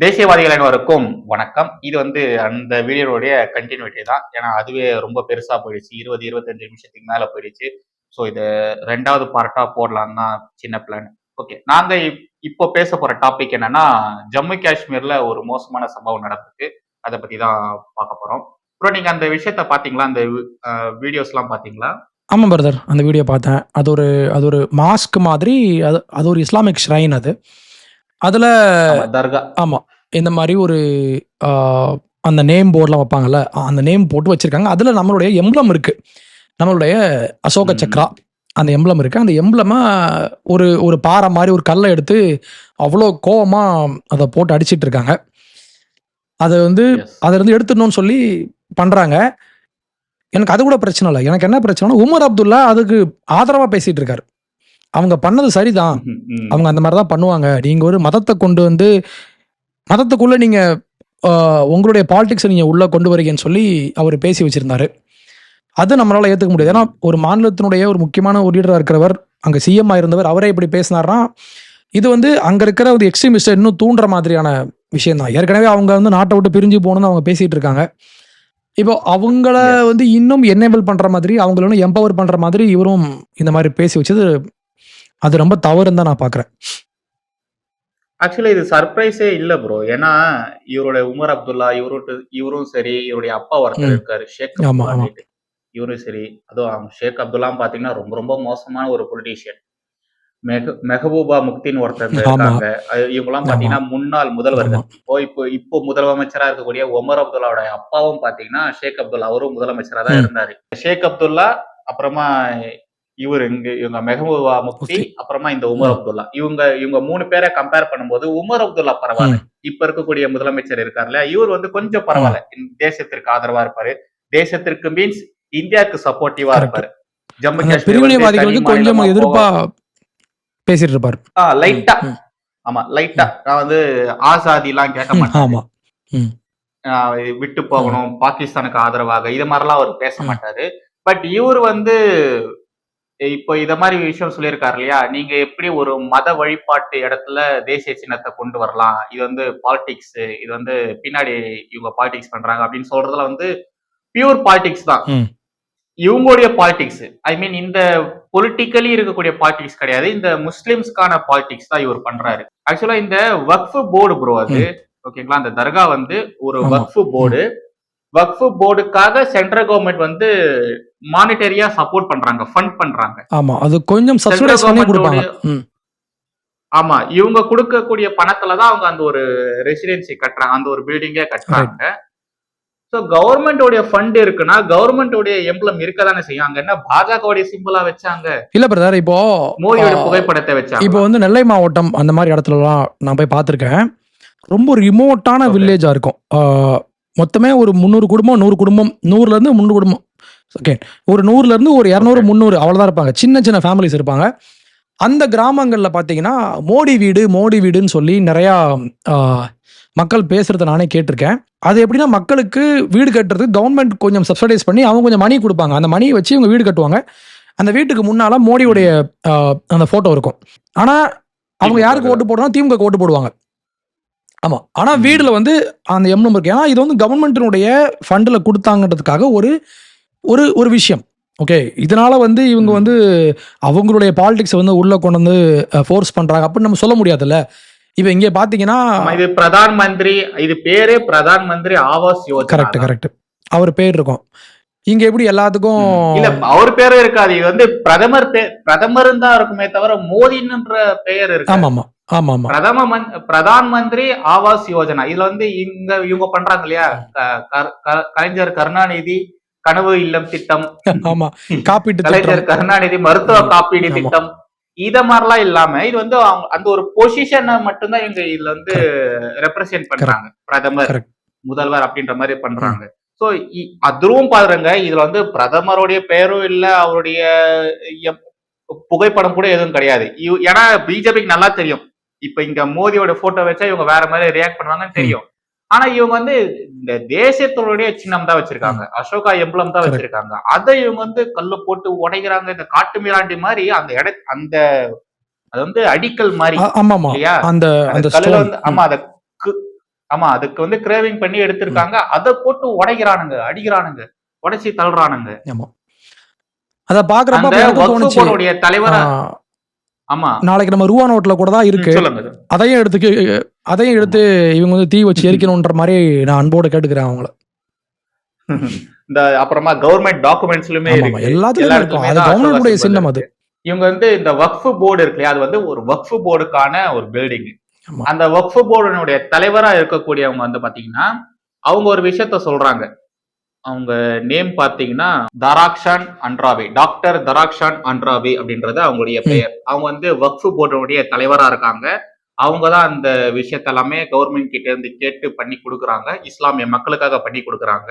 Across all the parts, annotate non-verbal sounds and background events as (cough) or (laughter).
தேசியவாதிகள் அனைவருக்கும் வணக்கம். இது வந்து அந்த வீடியோடைய கண்டினியூட்டி தான். ஏன்னா அதுவே ரொம்ப பெருசா போயிடுச்சு. இருபது இருபத்தஞ்சு நிமிஷத்துக்கு மேல போயிடுச்சு. ஸோ இது ரெண்டாவது பார்ட்டா போடலாம் தான் சின்ன பிளான் ஓகே நாங்க இப்- இப்போ பேச போற டாபிக் என்னன்னா ஜம்மு காஷ்மீர்ல ஒரு மோசமான சம்பவம் நடந்திருக்கு. அதை பத்தி தான் பார்க்க போறோம். அப்புறம் நீங்க அந்த விஷயத்த பாத்தீங்களா? அந்த வீடியோஸ் எல்லாம் பாத்தீங்களா? ஆமாம் பிரதர் அந்த வீடியோ பார்த்தேன். அது ஒரு அது ஒரு மாஸ்க் மாதிரி அது அது ஒரு இஸ்லாமிக் ஷ்ரைன் அது. அதில் ஆமா, தர்கா. ஆமாம் இந்த மாதிரி ஒரு அந்த நேம் போர்டெலாம் வைப்பாங்கல்ல அந்த நேம் போட்டு வச்சுருக்காங்க. அதில் நம்மளுடைய எம்ப்ளம் இருக்குது நம்மளுடைய அசோக. சக்ரா அந்த எம்ப்ளம் இருக்குது அந்த எம்ப்ளமாக ஒரு ஒரு பாறை மாதிரி ஒரு கல்லை எடுத்து அவ்வளோ கோவமாக அதை போட்டு அடிச்சிட்டு இருக்காங்க. அதை வந்து. அதை இருந்து எடுத்துடணும்னு சொல்லி பண்ணுறாங்க எனக்கு அது கூட பிரச்சனை இல்லை. எனக்கு என்ன பிரச்சனைனா உமர் அப்துல்லா அதுக்கு ஆதரவாக பேசிட்டு இருக்காரு. அவங்க பண்ணது சரிதான். அவங்க அந்த மாதிரி தான் பண்ணுவாங்க. நீங்கள் ஒரு மதத்தை கொண்டு வந்து மதத்துக்குள்ளே நீங்கள் உங்களுடைய பாலிடிக்ஸை நீங்கள் உள்ளே கொண்டு வரீங்கன்னு சொல்லி அவர் பேசி வச்சுருந்தாரு. அது நம்மளால் ஏற்றுக்க முடியாது. ஏன்னா ஒரு மாநிலத்தினுடைய ஒரு முக்கியமான ஒரு லீடராக இருக்கிறவர் அங்கே சிஎம் இருந்தவர் அவரே இப்படி பேசினார்னா இது வந்து அங்கே இருக்கிற ஒரு எக்ஸ்ட்ரீமிஸ்ட்டை இன்னும் தூண்டுற மாதிரியான விஷயம் தான் ஏற்கனவே அவங்க வந்து நாட்டை விட்டு பிரிஞ்சு போகணும்னு அவங்க பேசிகிட்டு இருக்காங்க. இப்போ அவங்கள. வந்து இன்னும் என்னேபிள் பண்ணுற மாதிரி அவங்கள இன்னும் எம்பவர் பண்ணுற மாதிரி இவரும் இந்த மாதிரி பேசி வச்சது அது ரொம்ப தவறுன்னு தான் நான் பார்க்குறேன் ஆக்சுவலி இது சர்ப்ரைஸே இல்ல ப்ரோ ஏன்னா இவரோட உமர் அப்துல்லா இவரு இவரும் சரி இவருடைய அப்பா ஒருத்தர். இருக்காரு ஷேக் அப்துல்லா. இவரும் சரி அதுவும் ஷேக் அப்துல்லாம் பாத்தீங்கன்னா ரொம்ப ரொம்ப மோசமான ஒரு பொலிட்டீஷியன் மெஹ மெஹபூபா முக்தின்னு ஒருத்தர். இருக்காங்க இவங்கெல்லாம். பாத்தீங்கன்னா முன்னாள் முதல்வர்கள். இப்போ இப்போ இப்போ முதலமைச்சரா இருக்கக்கூடிய உமர் அப்துல்லாவோட அப்பாவும் பாத்தீங்கன்னா ஷேக் அப்துல்லா அவரும் முதலமைச்சரா தான். இருந்தாரு ஷேக் அப்துல்லா அப்புறமா இவரு இங்க இவங்க மெஹபூபா முக்தி. அப்புறமா இந்த உமர். அப்துல்லா. இவங்க இவங்க மூணு பேரை கம்பேர் பண்ணும்போது உமர் அப்துல்லா பரவாயில்ல. இப்ப இருக்கக்கூடிய முதலமைச்சர் இருக்கார்ல இவர் வந்து கொஞ்சம் பரவாயில்ல. தேசத்திற்கு ஆதரவா இருப்பாரு. தேசத்திற்கு மீன்ஸ் இந்தியாவுக்கு சப்போர்ட்டிவா. இருப்பாரு. ஜம்மு காஷ்மீர் கொஞ்சம் எதிர்ப்பா பேசிட்டு இருப்பாரு. லைட்டா ஆமா லைட்டா நான் வந்து ஆசாதி எல்லாம் கேட்க மாட்டேன். விட்டு போகணும் பாகிஸ்தானுக்கு ஆதரவாக இது மாதிரிலாம் அவர் பேச. மாட்டாரு. பட் இவர் வந்து இப்போ இத மாதிரி விஷயம் சொல்லியிருக்காரு இல்லையா? நீங்க எப்படி ஒரு மத வழிபாட்டு இடத்துல தேசிய சின்னத்தை கொண்டு வரலாம்? இது வந்து பாலிடிக்ஸ் இது வந்து பின்னாடி இவங்க பாலிடிக்ஸ் பண்றாங்க அப்படின்னு சொல்றதுல வந்து பியூர் பாலிடிக்ஸ் தான். இவங்களுடைய பாலிடிக்ஸ் ஐ மீன் இந்த பொலிட்டிக்கலி இருக்கக்கூடிய பாலிடிக்ஸ் கிடையாது. இந்த முஸ்லிம்ஸ்க்கான பாலிடிக்ஸ் தான் இவர் பண்றாரு. ஆக்சுவலா இந்த வக்ஃப் போர்டு ப்ரோ அது. ஓகேங்களா அந்த தர்கா வந்து ஒரு. வக்ஃப் போர்டு. வக்ஃப் போர்டுக்காக சென்ட்ரல் கவர்மெண்ட் வந்து மானிட்டரியா சப்போர்ட் பண்றாங்க ஃபண்ட் பண்றாங்க. ஆமா அது கொஞ்சம் சப்சிடைஸ் பண்ணி கொடுப்பாங்க. ஆமா இவங்க கொடுக்கக்கூடிய பணத்துல தான் அவங்க அந்த ஒரு ரெசிடென்சி கட்டுறாங்க அந்த ஒரு பில்டிங்கே கட்டுறாங்க. சோ கவர்மெண்டோடைய ஃபண்ட் இருக்குன்னா கவர்மெண்டோடைய எம்ப்ளம் இருக்க தானே செய்யும். அங்க என்ன பாஜகவுடைய சிம்பிளா வச்சாங்க? இல்ல பிரதர் இப்போ மோடியோட புகைப்படத்தை இப்போ வச்சாங்க வந்து நெல்லை மாவட்டம் அந்த மாதிரி இடத்துலலாம் நான் போய் பார்த்துருக்கேன். ரொம்ப ரிமோட்டான. வில்லேஜா இருக்கும். மொத்தமே ஒரு முந்நூறு குடும்பம் நூறு குடும்பம் நூறுல இருந்து முந்நூறு குடும்பம். ஓகே ஒரு நூறுல இருந்து ஒரு இரநூறு. முந்நூறு அவ்வளவுதான் இருப்பாங்க. சின்ன சின்ன ஃபேமிலிஸ் இருப்பாங்க. அந்த கிராமங்களில் பார்த்தீங்கன்னா மோடி வீடு மோடி வீடுன்னு சொல்லி நிறையா மக்கள் பேசுறத நானே கேட்டிருக்கேன். அது எப்படின்னா மக்களுக்கு வீடு கட்டுறதுக்கு கவர்மெண்ட் கொஞ்சம் சப்சிடைஸ் பண்ணி அவங்க கொஞ்சம் மணி கொடுப்பாங்க. அந்த மணியை வச்சு இவங்க வீடு கட்டுவாங்க. அந்த வீட்டுக்கு முன்னால மோடியுடைய அந்த போட்டோ இருக்கும். ஆனா அவங்க யாருக்கு ஓட்டு போடுறாங்க திமுக ஓட்டு போடுவாங்க. ஆமா. ஆனா ம். வீடுல வந்து அந்த எம்எம் இருக்கு. ஏன்னா இது வந்து கவர்மெண்ட்டினுடைய ஃபண்ட்ல கொடுத்தாங்கன்றதுக்காக ஒரு ஒரு ஒரு விஷயம். ஓகே இதனால வந்து இவங்க. வந்து அவங்களுடைய பாலிடிக்ஸ் வந்து உள்ள கொண்டு வந்து ஃபோர்ஸ் பண்றாங்க. அப்படின்னு நம்ம சொல்ல முடியாதுல்ல. இப்போ இங்கே பாத்தீங்கன்னா இது பிரதான் மந்திரி இது பேரே பிரதான் மந்திரி ஆவாஸ் யோஜனா கரெக்ட். கரெக்ட் அவர் பேர் இருக்கும். இங்க எப்படி எல்லாத்துக்கும். இல்ல அவர் பேரும் இருக்காது. இது வந்து பிரதமர் பிரதமர் தான் இருக்குமே தவிர மோடின்ற பெயர் இருக்கு. ஆமா ஆமா ஆமா ஆமா பிரதம பிரதான் மந்திரி ஆவாஸ் யோஜனா. இதுல வந்து இங்க இவங்க பண்றாங்க இல்லையா? கலைஞர் கருணாநிதி கனவு இல்லம் திட்டம். ஆமா காப்பீட்டு கலைஞர் கருணாநிதி மருத்துவ. காப்பீடு. திட்டம். இத மாதிரிலாம் இல்லாம இது வந்து அவங்க அந்த ஒரு பொசிஷனை மட்டும்தான் இவங்க இதுல வந்து ரெப்ரசென்ட் பண்றாங்க. பிரதமர். முதல்வர் அப்படின்ற மாதிரி பண்றாங்க. சோ அதுவும் பாருங்க இதுல வந்து பிரதமருடைய பெயரும் இல்ல அவருடைய புகைப்படம் கூட எதுவும் கிடையாது. ஏன்னா பிஜேபிக்கு நல்லா தெரியும். இப்ப இங்க மோடியோட போட்டோ வச்சா இவங்க வேற மாதிரி ரியாக்ட் பண்ணுவாங்கன்னு தெரியும். ஆனா இவங்க வந்து இந்த தேசியத்தோடைய சின்னம் தான் வச்சிருக்காங்க. அசோகா எம்பளம் தான். வச்சிருக்காங்க. அதை இவங்க வந்து கல்லு போட்டு உடைக்கிறாங்க. இந்த காட்டு மிராண்டி மாதிரி அந்த இட அந்த அது வந்து அடிக்கல் மாதிரி இல்லையா? அந்த கல்லுல வந்து ஆமா அத ஆமா அதுக்கு வந்து கிரேவிங் பண்ணி எடுத்திருக்காங்க. அதை போட்டு உடைக்கிறானுங்க அடிக்கிறானுங்க உடைச்சி தள்ளுறானுங்க. அதை பாக்குறப்ப தலைவரா ஆமா. நாளைக்கு நம்ம ரூபா நோட்ல கூட தான் இருக்கு. அதையும் எடுத்துக்கு அதையும் எடுத்து இவங்க வந்து தீ வச்சு எரிக்கணுன்ற மாதிரி நான் அன்போடு கேட்டுக்கிறேன் அவங்கள. இந்த அப்புறமா கவர்மெண்ட் டாக்குமெண்ட்ஸ்லயுமே எல்லாத்துலயுமே இருக்கும். அது அசோகா சின்னம் அது. இவங்க வந்து இந்த வக்ஃபு போர்டு இருக்கு அது வந்து ஒரு வக்ஃபு போர்டுக்கான ஒரு பில்டிங். அந்த வக்ஃபு போர்டுனுடைய தலைவரா இருக்கக்கூடியவங்க வந்து பாத்தீங்கன்னா அவங்க ஒரு விஷயத்த சொல்றாங்க. அவங்க நேம் பாத்தீங்கன்னா தராக்ஷான் அன்ராவே டாக்டர் தராக்ஷான் அன்ராவே அப்படின்றது அவங்களுடைய. பெயர். அவங்க வந்து வக்ஃபு போர்டுடைய தலைவரா இருக்காங்க. அவங்க தான் அந்த விஷயத்த எல்லாமே கவர்மெண்ட் கிட்ட இருந்து கேட்டு பண்ணி கொடுக்குறாங்க. இஸ்லாமிய மக்களுக்காக பண்ணி கொடுக்குறாங்க.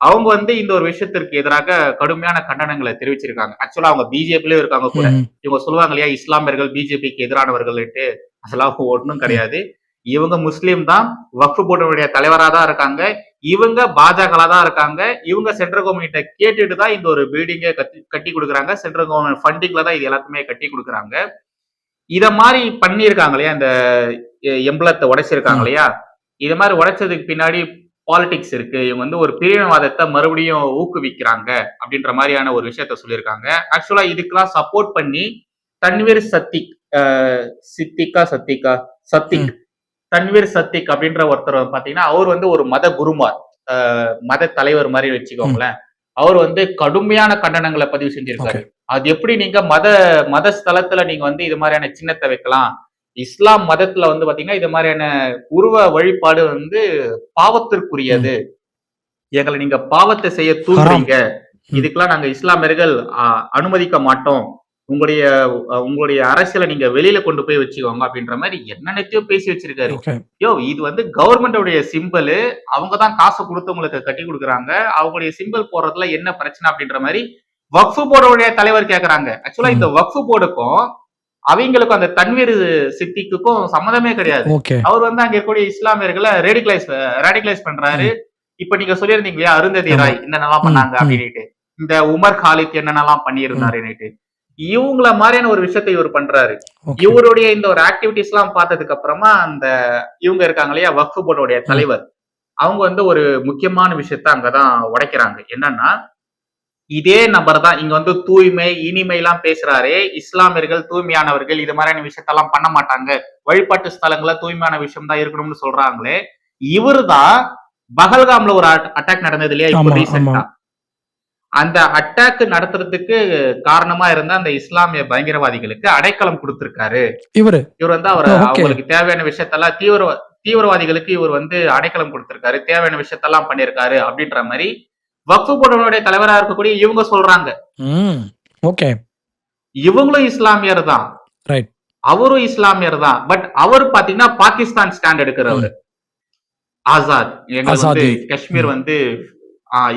அவங்க வந்து இந்த ஒரு விஷயத்திற்கு எதிராக கடுமையான கண்டனங்களை தெரிவிச்சிருக்காங்க. ஆக்சுவலா அவங்க பிஜேபிலயும் இருக்காங்க கூட. இவங்க சொல்லுவாங்க இல்லையா இஸ்லாமியர்கள் பிஜேபிக்கு எதிரானவர்கள்ட்டு அதெல்லாம் ஒன்றும் கிடையாது. இவங்க முஸ்லீம் தான் வக்ஃபு போர்டுடைய தலைவரா தான் இருக்காங்க. இவங்க பாஜக தான் இருக்காங்க. இவங்க சென்ட்ரல் கவர்மெண்ட்ட கேட்டுட்டு தான் இந்த ஒரு பில்டிங்கை கட்டி கட்டி கொடுக்குறாங்க. சென்ட்ரல் கவர்மெண்ட் ஃபண்டிங்ல தான் இது எல்லாத்துமே கட்டி கொடுக்குறாங்க. இத மாதிரி பண்ணியிருக்காங்க இல்லையா? இந்த எம்பளத்தை உடைச்சிருக்காங்க இல்லையா? இது மாதிரி உடைச்சதுக்கு பின்னாடி பாலிடிக்ஸ் இருக்கு. இவங்க வந்து ஒரு பிரிவினவாதத்தை மறுபடியும் ஊக்குவிக்கிறாங்க அப்படின்ற மாதிரியான ஒரு விஷயத்த சொல்லியிருக்காங்க. ஆக்சுவலா இதுக்கெல்லாம் சப்போர்ட் பண்ணி தன்வீர் சத்திக் சித்திகா சத்திகா சத்திக் தன்வீர் சத்திக் அப்படின்ற ஒருத்தர் பாத்தீங்கன்னா அவர் வந்து ஒரு மத குருமார். மத தலைவர் மாதிரி வச்சுக்கோங்களேன். அவர் வந்து கடுமையான கண்டனங்களை பதிவு செஞ்சிருக்காரு. அது எப்படி நீங்க மத மத ஸ்தலத்துல நீங்க வந்து இது மாதிரியான சின்னத்தை வைக்கலாம்? இஸ்லாம் மதத்துல வந்து பாத்தீங்கன்னா இது மாதிரியான உருவ வழிபாடு வந்து பாவத்திற்குரியது. எங்களை நீங்க பாவத்தை செய்ய தூண்டுறீங்க. இதுக்கெல்லாம் நாங்க இஸ்லாமியர்கள் அனுமதிக்க மாட்டோம். உங்களுடைய உங்களுடைய அரசியலை நீங்க வெளியில கொண்டு போய் வச்சுக்கோங்க அப்படின்ற மாதிரி என்னென்னத்தையோ பேசி வச்சிருக்காரு. யோ இது வந்து கவர்மெண்டோடைய சிம்பிள் அவங்க தான் காசு கொடுத்து உங்களுக்கு கட்டி கொடுக்குறாங்க. அவங்களுடைய சிம்பிள் போடுறதுல என்ன பிரச்சனை அப்படின்ற மாதிரி வக்ஃபு போர்டுடைய தலைவர் கேக்குறாங்க. ஆக்சுவலா இந்த வக்ஃபு போர்டுக்கும் அவங்களுக்கும் அந்த தன்வீர் சித்திக்குக்கும் சம்மந்தமே கிடையாது. அவர் வந்து அங்க இருக்கக்கூடிய இஸ்லாமியர்களை ரேடிகலைஸ் ரேடிகலைஸ் பண்றாரு. இப்ப நீங்க சொல்லியிருந்தீங்க இல்லையா அருந்ததி. ராய் என்னென்னலாம் பண்ணாங்க. அப்படின்ட்டு இந்த உமர் காலித் என்னென்னலாம் பண்ணியிருந்தாருன்னுட்டு. இவங்கள மாதிரியான ஒரு விஷயத்தை இவர் பண்றாரு. இவருடைய இந்த ஒரு ஆக்டிவிட்டிஸ் எல்லாம் பார்த்ததுக்கு அப்புறமா அந்த இவங்க இருக்காங்க இல்லையா வக்ஃபு போர்டுடைய தலைவர். அவங்க வந்து ஒரு முக்கியமான விஷயத்த அங்கதான் உடைக்கிறாங்க. என்னன்னா இதே நபர் தான் இங்க வந்து தூய்மை இனிமை எல்லாம் பேசுறாரு இஸ்லாமியர்கள் தூய்மையானவர்கள் இது மாதிரியான விஷயத்தெல்லாம் பண்ண மாட்டாங்க. வழிபாட்டு ஸ்தலங்கள தூய்மையான விஷயம் தான் இருக்கணும்னு சொல்றாங்களே இவருதான் பகல்காம்ல ஒரு அட்டாக் நடந்தது இல்லையா இப்போ ரீசெண்டா அந்த அட்டாக் நடத்துறதுக்கு காரணமா இருந்த அந்த இஸ்லாமிய பயங்கரவாதிகளுக்கு அடைக்கலம் கொடுத்திருக்காரு. இவரு? இவர் வந்து அவர். அவங்களுக்கு தேவையான விஷயத்தெல்லாம் தீவிர தீவிரவாதிகளுக்கு இவர் வந்து அடைக்கலம் கொடுத்திருக்காரு. தேவையான விஷயத்தெல்லாம் பண்ணியிருக்காரு அப்படின்ற மாதிரி வக்ஃபு போர்டுடைய தலைவரா இருக்கக்கூடிய இவங்க சொல்றாங்க. ஓகே இவங்களும் இஸ்லாமியர் தான். ரைட் அவரும் இஸ்லாமியர் தான். பட் அவர் பாத்தீங்கன்னா பாகிஸ்தான் ஸ்டாண்ட் எடுக்கிறவர். ஆசாத். எங்க வந்து ஆசாதி. காஷ்மீர் வந்து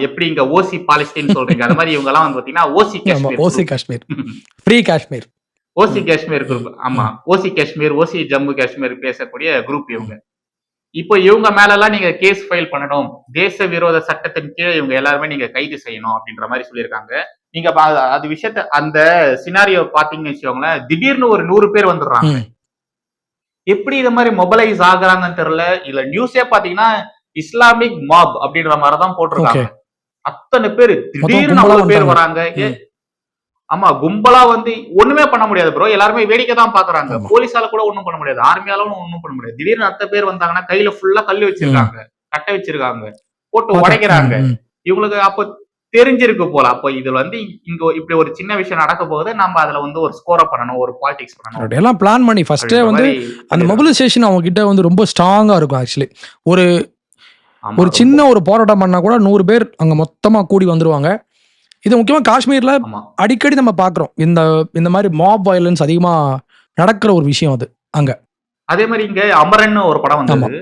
எப்படி இங்க ஓசி பாலஸ்தீன் சொல்றீங்க? அது மாதிரி இவங்க எல்லாம் வந்து பாத்தீங்கன்னா OC Kashmir OC Kashmir free Kashmir OC Kashmir group ஆமா ஓசி காஷ்மீர் ஓசி ஜம்மு காஷ்மீர் பேசக்கூடிய குரூப் இவங்க. இப்போ இவங்க மேல எல்லாம் நீங்க கேஸ் ஃபைல் பண்ணணும். தேச விரோத சட்டத்தின் கீழே இவங்க எல்லாருமே நீங்க கைது செய்யணும் அப்படின்ற மாதிரி சொல்லியிருக்காங்க. நீங்க அது விஷயத்த அந்த சினாரியோ பாத்தீங்கன்னு வச்சுக்கோங்களேன் திடீர்னு ஒரு நூறு பேர் வந்துடுறாங்க. எப்படி இது மாதிரி மொபைலைஸ் ஆகுறாங்கன்னு தெரியல. இல்ல நியூஸே பாத்தீங்கன்னா இஸ்லாமிக் மாப் அப்படின்ற மாதிரி தான் போட்டிருக்காங்க அத்தனை பேர் திடீர்னு அவ்வளவு பேர். வராங்க. ஆமா கும்பலா வந்து ஒண்ணுமே பண்ண முடியாது ப்ரோ எல்லாருமே வேடிக்கை தான் பாக்குறாங்க. போலீஸால கூட ஒண்ணும் பண்ண முடியாது. ஆர்மியால ஒண்ணும் பண்ண முடியாது. திடீர்னு அத்தனை பேர் வந்தாங்கன்னா கையில ஃபுல்லா கல்லு வச்சிருக்காங்க. கட்டை வச்சிருக்காங்க. போட்டு உடைக்கிறாங்க. இவங்களுக்கு அப்போ தெரிஞ்சிருக்கு போல. அப்போ இதுல வந்து இங்க இப்படி ஒரு சின்ன விஷயம் நடக்க போகுது. நம்ம அதுல வந்து ஒரு ஸ்கோரை பண்ணணும் ஒரு பாலிடிக்ஸ் பண்ணணும். எல்லாம் பிளான் பண்ணி ஃபர்ஸ்டே வந்து அந்த. மொபிலைசேஷன் அவங்க கிட்ட வந்து ரொம்ப ஸ்ட்ராங்கா இருக்கும் ஆக்சுவலி ஒரு ஒரு. சின்ன ஒரு போராட்டம் பண்ணா கூட நூறு பேர் அங்க மொத்தமா கூடி வந்துருவாங்க. இது முக்கியமா காஷ்மீர்ல அடிக்கடி நம்ம பாக்குறோம். இந்த இந்த மாதிரி மாப் வயலன்ஸ் அதிகமா நடக்கிற ஒரு விஷயம் அது அங்க. அதே மாதிரி இங்க அமரன் ஒரு படம். வந்தது.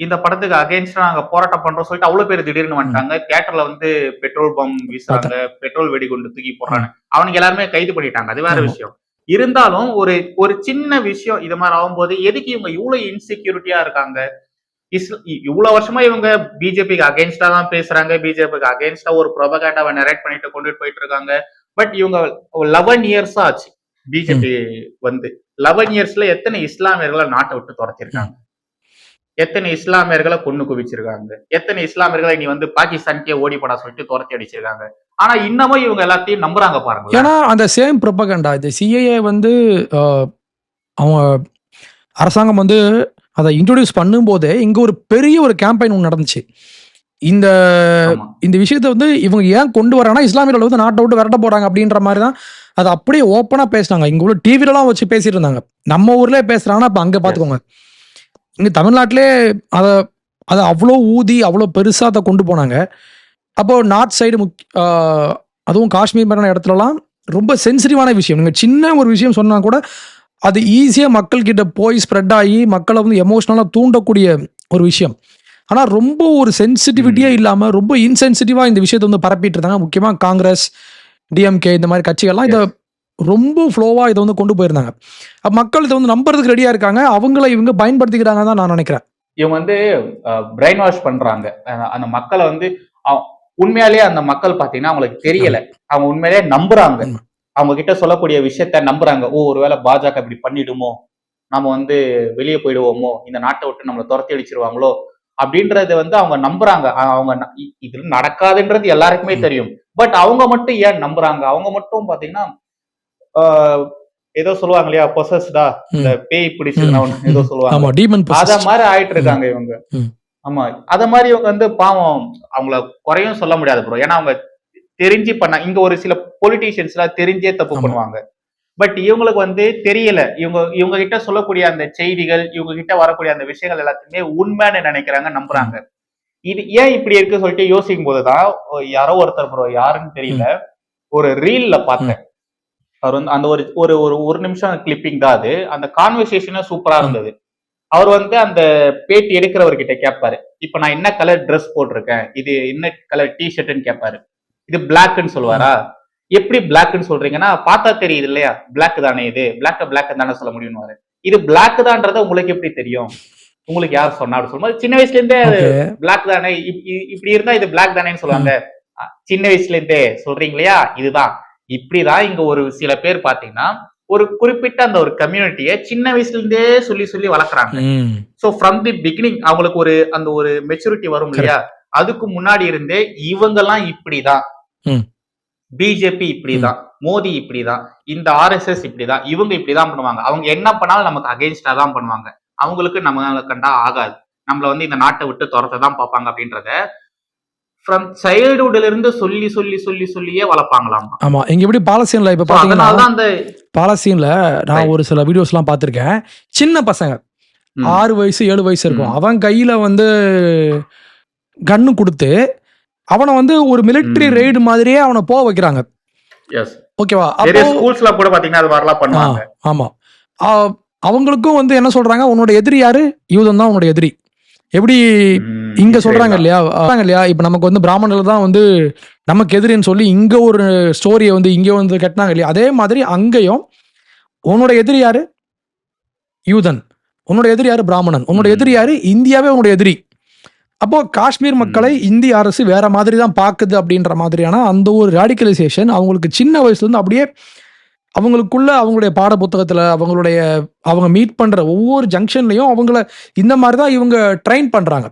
இந்த படத்துக்கு அகைன்ஸ்டா நாங்க போராட்டம் பண்றோம் சொல்லிட்டு அவ்வளவு பேர் திடீர்னு வந்துட்டாங்க. தியேட்டர்ல வந்து பெட்ரோல் பம்ப் வீசுறாங்க பெட்ரோல் வெடிகுண்டு தூக்கி போடுறாங்க. அவனுக்கு எல்லாருமே கைது பண்ணிட்டாங்க. அது வேற. விஷயம். இருந்தாலும் ஒரு ஒரு சின்ன விஷயம் இது மாதிரி ஆகும்போது எதுக்கு இவங்க இவ்வளவு இன்செக்யூரிட்டியா இருக்காங்க? இஸ்ல- இவ்வளவு வருஷமா இவங்க பிஜேபிக்கு அகைன்ஸ்டா தான் பேசுறாங்க. பிஜேபிக்கு அகேன்ஸ்டா ஒரு ப்ரொபகேண்டாவை நரேட் பண்ணிட்டு கொண்டுட்டு போயிட்டு இருக்காங்க. பட் இவங்க லெவன் இயர்ஸா ஆச்சு பிஜேபி வந்து. லெவன் இயர்ஸ்ல எத்தனை இஸ்லாமியர்களை நாட்டை விட்டு துரத்திருக்காங்க? எத்தனை இஸ்லாமியர்களை கொண்டு குவிச்சிருக்காங்க? எத்தனை இஸ்லாமியர்களை நீ வந்து பாகிஸ்தானுக்கே ஓடி போடா சொல்லிட்டு துரத்தி அடிச்சிருக்காங்க? ஆனா இன்னமும் இவங்க எல்லாத்தையும் நம்புறாங்க பாருங்க ஏன்னா அந்த சேம் ப்ரொபகண்டா இது சிஏஏ வந்து அவங்க அரசாங்கம் வந்து அதை இன்ட்ரோடியூஸ் பண்ணும்போதே இங்க ஒரு பெரிய ஒரு கேம்பெயின் ஒன்று நடந்துச்சு. இந்த. இந்த விஷயத்தை வந்து இவங்க ஏன் கொண்டு வராங்கன்னா இஸ்லாமியர்கள் வந்து நாட்டை விட்டு விரட்ட போறாங்க அப்படின்ற மாதிரி தான் அதை அப்படியே ஓப்பனா பேசினாங்க. இங்க உள்ள டிவிலலாம் வச்சு பேசிட்டு இருந்தாங்க. நம்ம ஊர்லயே பேசுறாங்கன்னா அப்ப அங்க பாத்துக்கோங்க. இங்க தமிழ்நாட்டிலே அதை அதை அவ்வளோ ஊதி அவ்வளோ பெருசா அதை கொண்டு போனாங்க. அப்போ நார்த் சைடு முக் அதுவும் காஷ்மீர் மாதிரியான இடத்துலலாம் ரொம்ப சென்சிட்டிவான விஷயம். நீங்கள் சின்ன ஒரு விஷயம் சொன்னா கூட அது ஈஸியாக மக்கள்கிட்ட போய் ஸ்ப்ரெட் ஆகி மக்களை வந்து எமோஷ்னலாக தூண்டக்கூடிய ஒரு விஷயம். ஆனால் ரொம்ப ஒரு சென்சிட்டிவிட்டியே இல்லாமல் ரொம்ப இன்சென்சிட்டிவாக இந்த விஷயத்தை வந்து பரப்பிட்டு இருந்தாங்க. முக்கியமாக காங்கிரஸ் டிஎம்கே இந்த மாதிரி கட்சிகள்லாம் இதை ரொம்ப ஃப்ளோவாக இதை வந்து கொண்டு போயிருந்தாங்க. அப்போ மக்கள் இதை வந்து நம்புறதுக்கு ரெடியாக இருக்காங்க. அவங்கள இவங்க பயன்படுத்திக்கிறாங்க தான் நான் நினைக்கிறேன். இவங்க வந்து பிரெயின் வாஷ் பண்றாங்க. அந்த மக்களை வந்து உண்மையாலேயே அந்த மக்கள் பாத்தீங்கன்னா அவங்களுக்கு தெரியல. அவங்க உண்மையிலேயே நம்புறாங்க. அவங்க கிட்ட சொல்லக்கூடிய விஷயத்த நம்புறாங்க. ஓ ஒருவேளை பாஜக இப்படி பண்ணிடுமோ? நம்ம வந்து வெளியே போயிடுவோமோ? இந்த நாட்டை விட்டு நம்மளை துரத்தி அடிச்சிருவாங்களோ? அப்படின்றத வந்து அவங்க நம்புறாங்க. அவங்க இது நடக்காதுன்றது எல்லாருக்குமே. தெரியும். பட் அவங்க மட்டும் ஏன் நம்புறாங்க? அவங்க மட்டும் பாத்தீங்கன்னா ஆஹ், ஏதோ சொல்லுவாங்க இல்லையா? பொசஸ்டா இந்த பேய் பிடிச்சதுன்னா ஏதோ சொல்லுவாங்க. அத மாதிரி ஆயிட்டு இருக்காங்க இவங்க. ஆமா. அத மாதிரி இவங்க வந்து பாவம் அவங்கள குறையும் சொல்ல முடியாது ப்ரோ ஏன்னா அவங்க தெரிஞ்சு பண்ண இங்க ஒரு சில பொலிட்டீஷியன்ஸ் எல்லாம் தெரிஞ்சே தப்பு. பண்ணுவாங்க. பட் இவங்களுக்கு வந்து தெரியல. இவங்க இவங்க கிட்ட சொல்லக்கூடிய அந்த செய்திகள் இவங்க கிட்ட வரக்கூடிய அந்த விஷயங்கள் எல்லாத்தையுமே உண்மைன்னு நினைக்கிறாங்க நம்புறாங்க. இது ஏன் இப்படி இருக்கு சொல்லிட்டு யோசிக்கும் போதுதான் யாரோ ஒருத்தர் ப்ரோ யாருன்னு தெரியல. ஒரு ரீல்ல பார்த்தேன். அவர் வந்து அந்த ஒரு ஒரு ஒரு ஒரு நிமிஷம் கிளிப்பிங் தான் அது. அந்த கான்வர்சேஷனே சூப்பரா இருந்தது. அவர் வந்து அந்த பேட்டி எடுக்கிறவர்கிட்ட கேட்பாரு இப்ப நான் என்ன கலர் Dress போட்டிருக்கேன்? இது என்ன கலர் டி ஷர்ட்னு கேட்பாரு இது பிளாக்னு சொல்லுவாரா? எப்படி பிளாக்னு சொல்றீங்கன்னா பார்த்தா தெரியுது இல்லையா? Black தானே இது. பிளாக் பிளாக் தானே சொல்ல முடியும்னு இது Black தான்றத உங்களுக்கு எப்படி தெரியும்? உங்களுக்கு யார் சொன்னா அப்படி சொல்லும்போது சின்ன வயசுல இருந்தே பிளாக் தானே. இப்படி இருந்தா இது பிளாக் தானேன்னு சொல்லுவாங்க. சின்ன வயசுல இருந்தே சொல்றீங்க இல்லையா? இதுதான். இப்படிதான் இங்க ஒரு சில பேர் பாத்தீங்கன்னா ஒரு குறிப்பிட்ட அந்த ஒரு கம்யூனிட்டியை சின்ன வயசுல இருந்தே சொல்லி சொல்லி வளர்க்குறாங்க. சோ ஃப்ரம் தி பிகினிங் அவங்களுக்கு ஒரு அந்த ஒரு மெச்சூரிட்டி வரும் இல்லையா? அதுக்கு முன்னாடி இருந்தே இவங்கெல்லாம் இப்படிதான். பிஜேபி இப்படிதான் மோடி இப்படிதான் இந்த ஆர்எஸ்எஸ் இப்படிதான் இவங்க இப்படிதான் பண்ணுவாங்க. அவங்க என்ன பண்ணாலும் நமக்கு அகைன்ஸ்டா தான் பண்ணுவாங்க. அவங்களுக்கு நம்ம கண்டா ஆகாது. நம்மள வந்து இந்த நாட்டை விட்டு துரத்த தான் பார்ப்பாங்க அப்படின்றத ஃப்ரம் சைல்டுஹுட்ல இருந்து சொல்லி சொல்லி சொல்லி சொல்லியே வளர்ப்பாங்களாம். ஆமா இங்க எப்படி பாலஸ்தீன்ல இப்ப பாத்தீங்கன்னா அந்த பாலஸ்தீன்ல நான். ஒரு சில வீடியோஸ்லாம் பார்த்திருக்கேன். சின்ன பசங்க ஆறு வயசு ஏழு வயசு இருக்கும். அவன் கையில வந்து கன்னு கொடுத்து அவனை வந்து ஒரு மிலிட்டரி. ரெய்டு மாதிரியே அவனை போக வைக்கிறாங்க. ஓகேவா ஸ்கூல்ஸ்ல கூட பாத்தீங்கன்னா அது பண்ணுவாங்க. ஆமா. அவங்களுக்கும் வந்து என்ன சொல்றாங்க? உன்னோட எதிரி யாரு? யூதன் தான் உன்னோட எதிரி. எப்படி இங்க சொல்றாங்க. இல்லையா? இல்லையா? இப்ப நமக்கு வந்து பிராமணர்கள் தான் வந்து நமக்கு எதிரின்னு சொல்லி இங்க ஒரு ஸ்டோரியை வந்து இங்க வந்து கட்டினாங்க இல்லையா? அதே மாதிரி அங்கேயும் உன்னோட எதிரி யாரு? யூதன். உன்னோட எதிரி யாரு? பிராமணன். உன்னோட. எதிரி யாரு? இந்தியாவே உன்னோட எதிரி. அப்போ காஷ்மீர் மக்களை இந்திய அரசு வேற மாதிரி தான் பாக்குது அப்படின்ற மாதிரியான அந்த ஒரு ரேடிகலைசேஷன் அவங்களுக்கு சின்ன வயசுல இருந்து அப்படியே அவங்களுக்குள்ள அவங்களுடைய பாட புத்தகத்துல அவங்களுடைய அவங்க மீட் பண்ற ஒவ்வொரு ஜங்ஷன்லயும் அவங்கள இந்த மாதிரி தான் இவங்க ட்ரெயின் பண்றாங்க.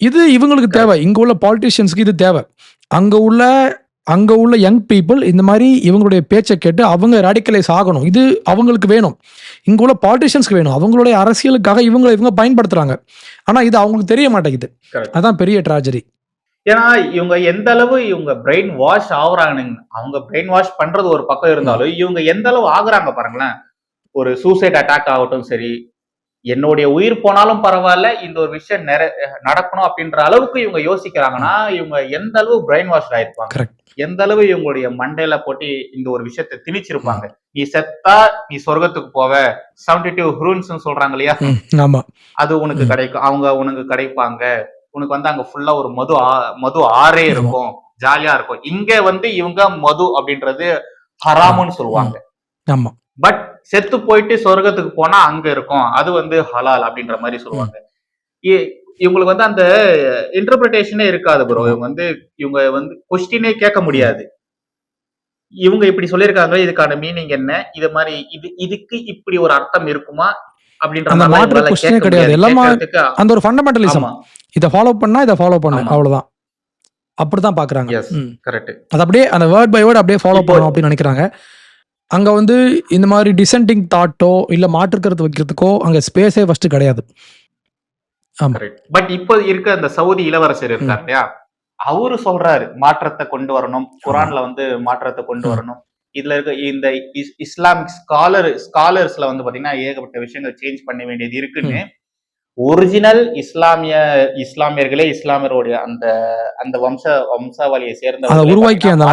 இது இவங்களுக்கு தேவை. இங்க உள்ள பாலிட்டிஷியன்ஸ்க்கு இது தேவை. அங்க உள்ள அங்க உள்ள யங் பீப்புள் இந்த மாதிரி இவங்களுடைய பேச்சை கேட்டு அவங்க ரேடிக்கலைஸ் ஆகணும். இது அவங்களுக்கு வேணும். இங்க உள்ள பாலிட்டிஷியன்ஸ்க்கு வேணும். அவங்களுடைய அரசியலுக்காக இவங்க இவங்க பயன்படுத்துறாங்க. ஆனா இது அவங்களுக்கு தெரிய மாட்டேங்குது. அதான் பெரிய ட்ராஜடி ஏன்னா இவங்க எந்த அளவு இவங்க பிரெயின் வாஷ் ஆகுறாங்க அவங்க பிரெயின் வாஷ் பண்றது ஒரு பக்கம் இருந்தாலும் இவங்க எந்த அளவு ஆகுறாங்க பாருங்களேன். ஒரு சூசைட் அட்டாக் ஆகட்டும் சரி என்னுடைய உயிர் போனாலும் பரவாயில்ல இந்த ஒரு விஷயம் நடக்கணும் அப்படின்ற அளவுக்கு இவங்க யோசிக்கிறாங்கன்னா இவங்க எந்த அளவு பிரெயின் வாஷ் ஆயிருப்பாங்க. எந்த அளவு இவங்களுடைய மண்டையில போட்டு இந்த ஒரு விஷயத்தை திணிச்சிருப்பாங்க? நீ செத்தா நீ சொர்க்கத்துக்கு போவ. செவன்டி டூ ஹ்ரூன்ஸ் சொல்றாங்க இல்லையா? அது உனக்கு. கிடைக்கும். அவங்க உனக்கு கிடைப்பாங்க. உனக்கு வந்து அங்க ஃபுல்லா ஒரு மது மது ஆறே. இருக்கும். ஜாலியா இருக்கும். இங்க வந்து இவங்க மது அப்படின்றது ஹராமுன்னு சொல்லுவாங்க. ஆமா. பட் செத்து போயிட்டு சொர்க்கத்துக்கு போனா அங்க இருக்கும். அது வந்து ஹலால் அப்படின்ற மாதிரி சொல்லுவாங்க. இவங்களுக்கு வந்து அந்த இன்டர்பிரிட்டேஷனே இருக்காது ப்ரோ இவங்க வந்து இவங்க வந்து கொஸ்டினே கேட்க முடியாது. இவங்க இப்படி சொல்லியிருக்காங்க இதுக்கான மீனிங் என்ன? இது மாதிரி இது இதுக்கு இப்படி ஒரு அர்த்தம் இருக்குமா? அப்படின்ற கிடையாது. எல்லாமே அந்த ஒரு ஃபண்டமெண்டலிசம் இதை ஃபாலோ பண்ணா இதை ஃபாலோ பண்ணு. ஆமா. அவ்வளவுதான். அப்படிதான் பாக்குறாங்க. கரெக்ட் அது அப்படியே அந்த வேர்ட் பை வேர்ட் அப்படியே ஃபாலோ பண்ணணும் அப்படின்னு நினைக்கிறாங்க. அங்க வந்து இந்த மாதிரி டிசென்டிங் தாட்டோ இல்ல மாற்றுக்கருத்து வைக்கிறதுக்கோ அங்க ஸ்பேஸே ஃபர்ஸ்ட் கிடையாது. பட் இப்போ இருக்க அந்த சவுதி இளவரசர் இருக்கார் இல்லையா? அவரு சொல்றாரு மாற்றத்தை கொண்டு வரணும். குரான்ல வந்து மாற்றத்தை கொண்டு. வரணும். இதுல இருக்க இந்த இஸ்- இஸ்லாமிக் ஸ்காலர் ஸ்காலர்ஸ்ல வந்து பாத்தீங்கன்னா ஏகப்பட்ட விஷயங்கள் சேஞ்ச் பண்ண வேண்டியது இருக்குன்னு ஒரிஜினல் இஸ்லாமிய இஸ்லாமியர்களே இஸ்லாமியருடைய அந்த அந்த வம்ச வம்சாவளியை சேர்ந்த அதை உருவாக்கிய அந்த.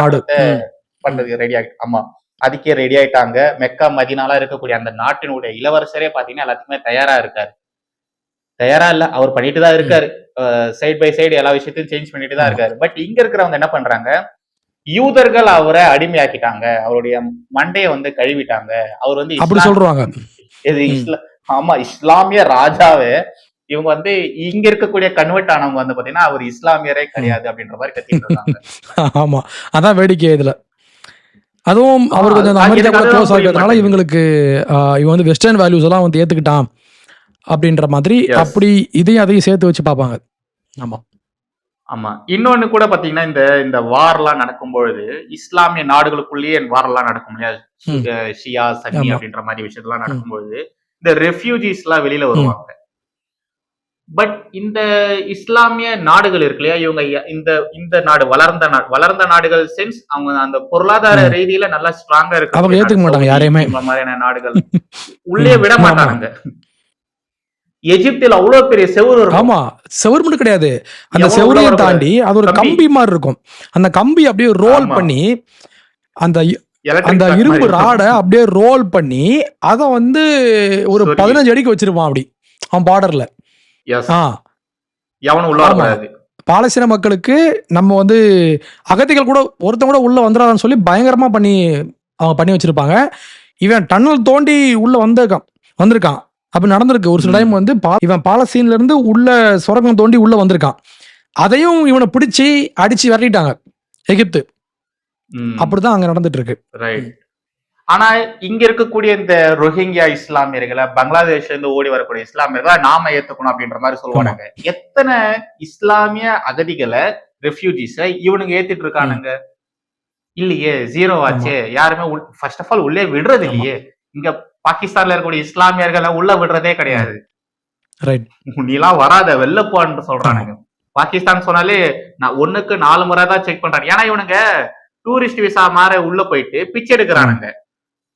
பண்றதுக்கு ரெடி ஆகி ஆமா. அதுக்கே ரெடி ஆயிட்டாங்க. மெக்கா மதினாலா இருக்கக்கூடிய அந்த நாட்டினுடைய இளவரசரே பாத்தீங்கன்னா எல்லாத்துக்குமே தயாரா இருக்காரு. தயாரா இல்ல அவர் பண்ணிட்டு தான் இருக்காரு. சைடு பை சைடு எல்லா விஷயத்தையும் சேஞ்ச் பண்ணிட்டு தான். இருக்காரு. பட் இங்க இருக்கிறவங்க என்ன பண்றாங்க? யூதர்கள் அவரை அடிமையாக்கிட்டாங்க. அவருடைய மண்டையை வந்து கழுவிட்டாங்க. அவர் வந்து அப்படி சொல்றாங்க. இது. இஸ்லா ஆமா இஸ்லாமிய ராஜாவே. இவங்க வந்து இங்க இருக்கக்கூடிய கன்வெர்ட் ஆனவங்க வந்து பாத்தீங்கன்னா அவர் இஸ்லாமியரே கிடையாது அப்படின்ற மாதிரி கத்திட்டு இருக்காங்க. (laughs) ஆமா. அதான் வேடிக்கை இதுல. அதுவும் அவர் கொஞ்சம் அந்த அமெரிக்கா க்ளோஸ் ஆகிறதுனால. இவங்களுக்கு இவன் வந்து வெஸ்டர்ன் வேல்யூஸ் எல்லாம் வந்து ஏத்துக்கிட்டான் அப்படின்ற மாதிரி. அப்படி இதையும் அதையும் சேர்த்து வச்சு பார்ப்பாங்க. ஆமா. ஆமா. இன்னொன்னு கூட பாத்தீங்கன்னா இந்த இந்த வார் எல்லாம் நடக்கும் பொழுது இஸ்லாமிய நாடுகளுக்குள்ளேயே வார் எல்லாம் நடக்கும் இல்லையா? ஷியா ஆமா. அப்படின்ற மாதிரி விஷயத்தெல்லாம் நடக்கும் பொழுது இந்த ரெஃப்யூஜிஸ் எல்லாம் வெளியில வருவாங்க. பட் இந்த இஸ்லாமிய நாடுகள் இருக்கு இல்லையா இவங்க இந்த இந்த நாடு வளர்ந்த நாடு வளர்ந்த நாடுகள் சென்ஸ் அவங்க அந்த பொருளாதார. ரீதியில நல்லா ஸ்ட்ராங்கா இருக்கு அவங்க ஏத்துக்க மாட்டாங்க யாரையுமே. மாதிரியான நாடுகள் உள்ளே. விட. மாட்டாங்க எகிப்தில் அவ்வளவு பெரிய செவுரு இருக்கும் ஆமா செவுர் மட்டும் கிடையாது அந்த செவுரையும். தாண்டி அது ஒரு கம்பி. மாதிரி இருக்கும் அந்த கம்பி அப்படியே ரோல். பண்ணி அந்த அந்த இரும்பு. ராடை அப்படியே ரோல் பண்ணி அதை வந்து ஒரு. பதினஞ்சு அடிக்கு வச்சிருப்பான் அப்படி அவன் பார்டர்ல எவனும் உள்ள. வரக்கூடாது பாலஸ்தீன மக்களுக்கு நம்ம வந்து அகதிகள் கூட ஒருத்தன் கூட உள்ள வந்துடாதான்னு சொல்லி பயங்கரமா பண்ணி அவங்க பண்ணி வச்சிருப்பாங்க. இவன் டன்னல் தோண்டி உள்ள வந்திருக்கான் வந்திருக்கான். அப்படி நடந்திருக்கு. ஒரு சில. டைம் வந்து இவன் பாலஸ்தீன்ல இருந்து உள்ள சுரங்கம் தோண்டி உள்ள வந்திருக்கான். அதையும் இவனை பிடிச்சி அடிச்சு விரட்டிட்டாங்க. எகிப்து. அப்படிதான் அங்க நடந்துட்டு இருக்கு. ஆனா இங்க இருக்கக்கூடிய இந்த ரோஹிங்கியா இஸ்லாமியர்களை பங்களாதேஷ்ல இருந்து ஓடி வரக்கூடிய இஸ்லாமியர்களை நாம ஏத்துக்கணும் அப்படின்ற மாதிரி சொல்லுவானுங்க எத்தனை இஸ்லாமிய அகதிகளை ரெஃப்யூஜிஸ இவனுங்க ஏத்திட்டு இருக்கானுங்க? இல்லையே ஜீரோ ஆச்சே. யாருமே ஃபர்ஸ்ட் ஆஃப் ஆல் உள்ளே விடுறது. இல்லையே. இங்க பாகிஸ்தான்ல இருக்கக்கூடிய இஸ்லாமியர்களை உள்ள விடுறதே கிடையாது. நீலாம் வராத வெளில போன்னு சொல்றானுங்க. பாகிஸ்தான் சொன்னாலே நான் ஒண்ணுக்கு நாலு முறை தான் செக் பண்றாங்க ஏன்னா இவனுங்க டூரிஸ்ட் விசா மாதிரி உள்ள போயிட்டு பிச்சை எடுக்கிறானுங்க.